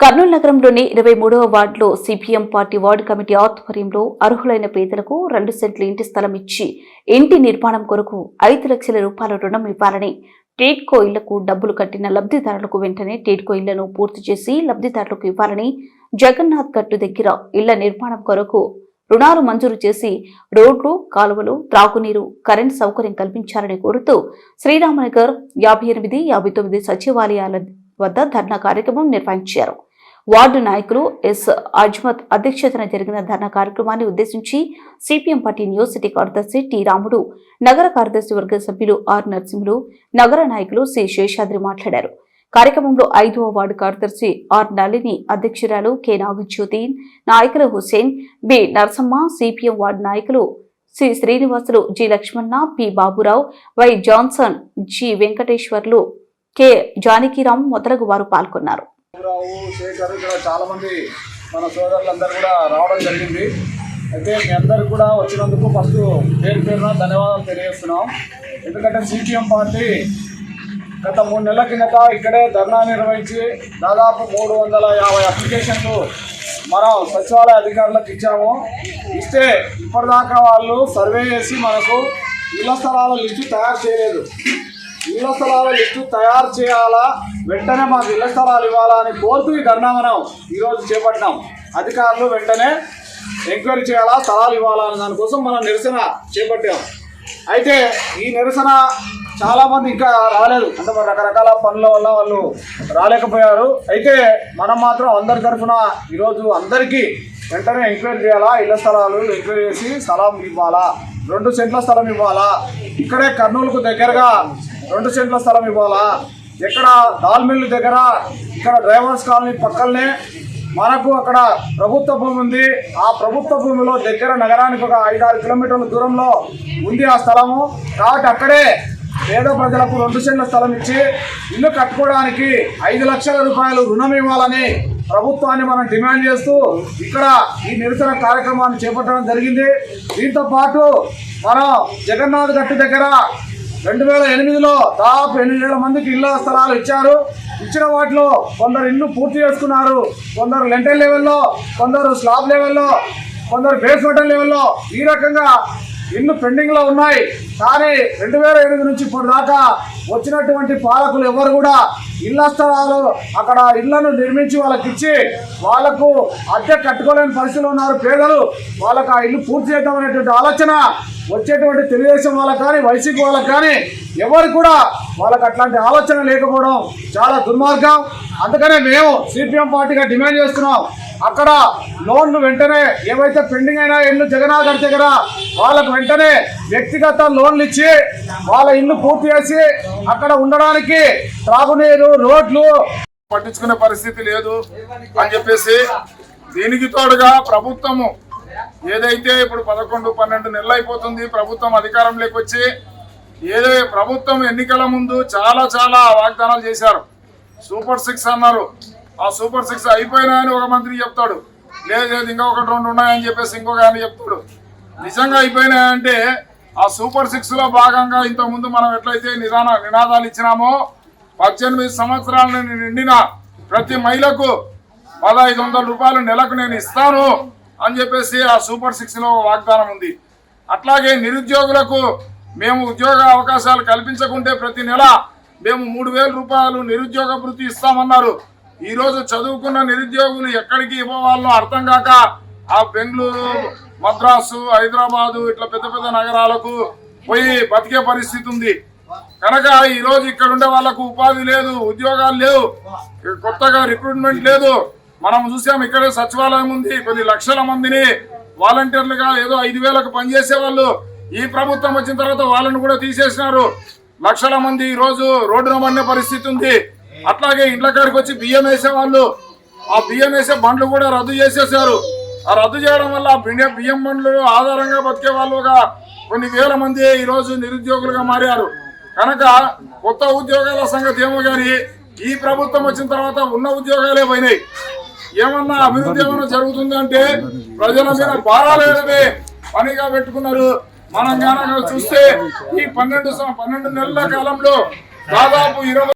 కర్నూలు నగరంలోని ఇరవై మూడవ వార్డులో సిపిఎం పార్టీ వార్డు కమిటీ ఆధ్వర్యంలో అర్హులైన పేదలకు రెండు సెంట్ల ఇంటి స్థలం ఇచ్చి ఇంటి నిర్మాణం కొరకు ఐదు లక్షల రూపాయల రుణం ఇవ్వాలని టేట్కో ఇళ్ళకు డబ్బులు కట్టిన లబ్ధిదారులకు వెంటనే టేడ్కో ఇళ్ళను పూర్తి చేసి లబ్ధిదారులకు ఇవ్వాలని జగన్నాథ్ గట్టు దగ్గర ఇళ్ళ నిర్మాణం కొరకు రుణాలు మంజూరు చేసి రోడ్లు కాలువలు త్రాగునీరు కరెంట్ సౌకర్యం కల్పించాలని కోరుతూ శ్రీరామనగర్ యాభై ఎనిమిది యాభై తొమ్మిది సచివాలయాల వద్ద ధర్నా కార్యక్రమం నిర్వహించారు. వార్డు నాయకులు ఎస్ అజ్మత్ అధ్యక్షతన జరిగిన ధర్నా కార్యక్రమాన్ని ఉద్దేశించి సిపిఎం పార్టీ యూనివర్సిటీ కార్యదర్శి టి రాముడు నగర కార్యదర్శి వర్గ సభ్యులు ఆర్ నరసింహులు నగర నాయకులు సి శేషాద్రి మాట్లాడారు. కార్యక్రమంలో ఐదవ వార్డు కార్యదర్శి ఆర్ నళిని అధ్యక్షురాలు కె నాగజ్యోతి నాయకులు Hussain B Narasamma CPM ward నాయకులు C Srinivasulu G Lakshmana P Baburao Y Johnson G Venkateswarlu K Janakiram మొదలగు వారు పాల్గొన్నారు. రావు శేఖర్ ఇక్కడ చాలామంది మన సోదరులందరూ కూడా రావడం జరిగింది. అయితే మీ అందరికి కూడా వచ్చినందుకు ఫస్ట్ పేరు పేరున ధన్యవాదాలు తెలియజేస్తున్నాం. ఎందుకంటే సిపిఎం పార్టీ గత మూడు నెలల కిందట ఇక్కడే ధర్నా నిర్వహించి దాదాపు మూడు వందల యాభై అప్లికేషన్లు మనం సచివాలయ అధికారులకు ఇచ్చాము. ఇస్తే ఇప్పటిదాకా వాళ్ళు సర్వే చేసి మనకు ఇళ్ళ స్థలాల లిస్టు తయారు చేయలేదు. ఇళ్ళ స్థలాల లిస్టు తయారు చేయాలా? వెంటనే మాకు ఇళ్ళ స్థలాలు ఇవ్వాలా అని కోరుతూ ఈ ధర్నా మనం ఈరోజు చేపట్టినాం. అధికారులు వెంటనే ఎంక్వైరీ చేయాలా? స్థలాలు ఇవ్వాలా అనే దానికోసం మనం నిరసన చేపట్టాం. అయితే ఈ నిరసన చాలామంది ఇంకా రాలేదు. అంటే రకరకాల పనుల వల్ల వాళ్ళు రాలేకపోయారు. అయితే మనం మాత్రం అందరి తరఫున ఈరోజు అందరికీ వెంటనే ఎంక్వైరీ చేయాలా? ఇళ్ళ స్థలాలు ఎంక్వైరీ చేసి స్థలం ఇవ్వాలా? రెండు సెంట్ల స్థలం ఇవ్వాలా? ఇక్కడే కర్నూలుకు దగ్గరగా రెండు సెంట్ల స్థలం ఇవ్వాలా? ఇక్కడ దాల్మిల్ దగ్గర ఇక్కడ డ్రైవర్స్ కాలనీ పక్కనే మనకు అక్కడ ప్రభుత్వ భూమి ఉంది. ఆ ప్రభుత్వ భూమిలో దగ్గర నగరానికి ఒక ఐదారు కిలోమీటర్ల దూరంలో ఉంది ఆ స్థలము. కాబట్టి అక్కడే పేద ప్రజలకు రెండు సెంట్ల స్థలం ఇచ్చి ఇల్లు కట్టుకోవడానికి ఐదు లక్షల రూపాయలు రుణం ఇవ్వాలని ప్రభుత్వాన్ని మనం డిమాండ్ చేస్తూ ఇక్కడ ఈ నిరసన కార్యక్రమాన్ని చేపట్టడం జరిగింది. దీంతో పాటు మనం జగన్నాథ్ గట్టు దగ్గర రెండు వేల ఎనిమిదిలో దాదాపు ఎనిమిది వేల మందికి ఇళ్ళ స్థలాలు ఇచ్చారు. ఇచ్చిన వాటిలో కొందరు ఇల్లు పూర్తి చేసుకున్నారు. కొందరు లెంటల్ లెవెల్లో కొందరు స్లాబ్ లెవెల్లో కొందరు బేస్మెంటల్ లెవెల్లో ఈ రకంగా ఇల్లు పెండింగ్లో ఉన్నాయి. కానీ రెండు వేల ఎనిమిది నుంచి ఇప్పుడు దాకా వచ్చినటువంటి పాలకులు ఎవరు కూడా ఇళ్ళ స్థలాలు అక్కడ ఇళ్ళను నిర్మించి వాళ్ళకి ఇచ్చి వాళ్ళకు అద్దె కట్టుకోలేని పరిస్థితులు ఉన్నారు. పేదలు వాళ్ళకి ఆ ఇల్లు పూర్తి చేయడం అనేటువంటి ఆలోచన వచ్చేటువంటి తెలుగుదేశం వాళ్ళకి కానీ వైసీపీ వాళ్ళకి కానీ ఎవరు కూడా వాళ్ళకి అట్లాంటి ఆలోచన లేకపోవడం చాలా దుర్మార్గం. అందుకనే మేము సిపిఎం పార్టీగా డిమాండ్ చేస్తున్నాం. అక్కడ లోన్లు వెంటనే ఏవైతే పెండింగ్ అయినా ఇల్లు జగన్నాథ్ దగ్గర వాళ్ళకు వెంటనే వ్యక్తిగత లోన్లు ఇచ్చి వాళ్ళ ఇల్లు పూర్తి చేసి అక్కడ ఉండడానికి త్రాగునీరు రోడ్లు పట్టించుకునే పరిస్థితి లేదు అని చెప్పేసి దీనికి తోడుగా ప్రభుత్వము ఏదైతే ఇప్పుడు పదకొండు పన్నెండు నెలలు అయిపోతుంది ప్రభుత్వం అధికారంలోకి వచ్చి ఏదో ప్రభుత్వం ఎన్నికల ముందు చాలా చాలా వాగ్దానాలు చేశారు. సూపర్ సిక్స్ అన్నారు. ఆ సూపర్ సిక్స్ అయిపోయినాయని ఒక మంత్రి చెప్తాడు. లేదు లేదు ఇంకా ఒకటి రెండు ఉన్నాయని చెప్పేసి ఇంకొక ఆయన చెప్తాడు. నిజంగా అయిపోయినాయంటే ఆ సూపర్ సిక్స్లో భాగంగా ఇంతకుముందు మనం ఎట్లయితే నిదాన నినాదాలు ఇచ్చినామో పద్దెనిమిది సంవత్సరాలను నిండిన ప్రతి మహిళకు పదహైదు వందల రూపాయలు నెలకు నేను ఇస్తాను అని చెప్పేసి ఆ సూపర్ సిక్స్లో వాగ్దానం ఉంది. అట్లాగే నిరుద్యోగులకు మేము ఉద్యోగ అవకాశాలు కల్పించకుంటే ప్రతి నెల మేము మూడు వేల రూపాయలు నిరుద్యోగ వృత్తి ఇస్తామన్నారు. ఈ రోజు చదువుకున్న నిరుద్యోగులు ఎక్కడికి ఇవ్వవాలో అర్థం కాక ఆ బెంగళూరు మద్రాసు హైదరాబాదు ఇట్లా పెద్ద పెద్ద నగరాలకు పోయి బతికే పరిస్థితి ఉంది. కనుక ఈ రోజు ఇక్కడ ఉండే వాళ్ళకు ఉపాధి లేదు ఉద్యోగాలు లేవు కొత్తగా రిక్రూట్మెంట్ లేదు. మనం చూసాం ఇక్కడే సచివాలయం ఉంది కొన్ని లక్షల మందిని వాలంటీర్లుగా ఏదో ఐదు వేలకు పనిచేసే వాళ్ళు ఈ ప్రభుత్వం వచ్చిన తర్వాత వాళ్ళని కూడా తీసేసినారు. లక్షల మంది ఈ రోజు రోడ్డున పడిన పరిస్థితి ఉంది. అట్లాగే ఇండ్ల కాడికి వచ్చి బియ్యం వేసే వాళ్ళు ఆ బియ్యం వేసే బండ్లు కూడా రద్దు చేసేసారు. ఆ రద్దు చేయడం వల్ల ఆ బియ్యం బియ్యం బండ్లు ఆధారంగా బతికే వాళ్ళుగా కొన్ని వేల మంది ఈ రోజు నిరుద్యోగులుగా మారారు. కనుక కొత్త ఉద్యోగాల సంగతి ఏమో కానీ ఈ ప్రభుత్వం వచ్చిన తర్వాత ఉన్న ఉద్యోగాలే పోయినాయి. ఏమన్నా అభివృద్ధి ఏమన్నా జరుగుతుందంటే ప్రజల మీద భారాలు పనిగా పెట్టుకున్నారు. మనం కనుక చూస్తే ఈ పన్నెండు పన్నెండు నెలల కాలంలో దాదాపు ఇరవై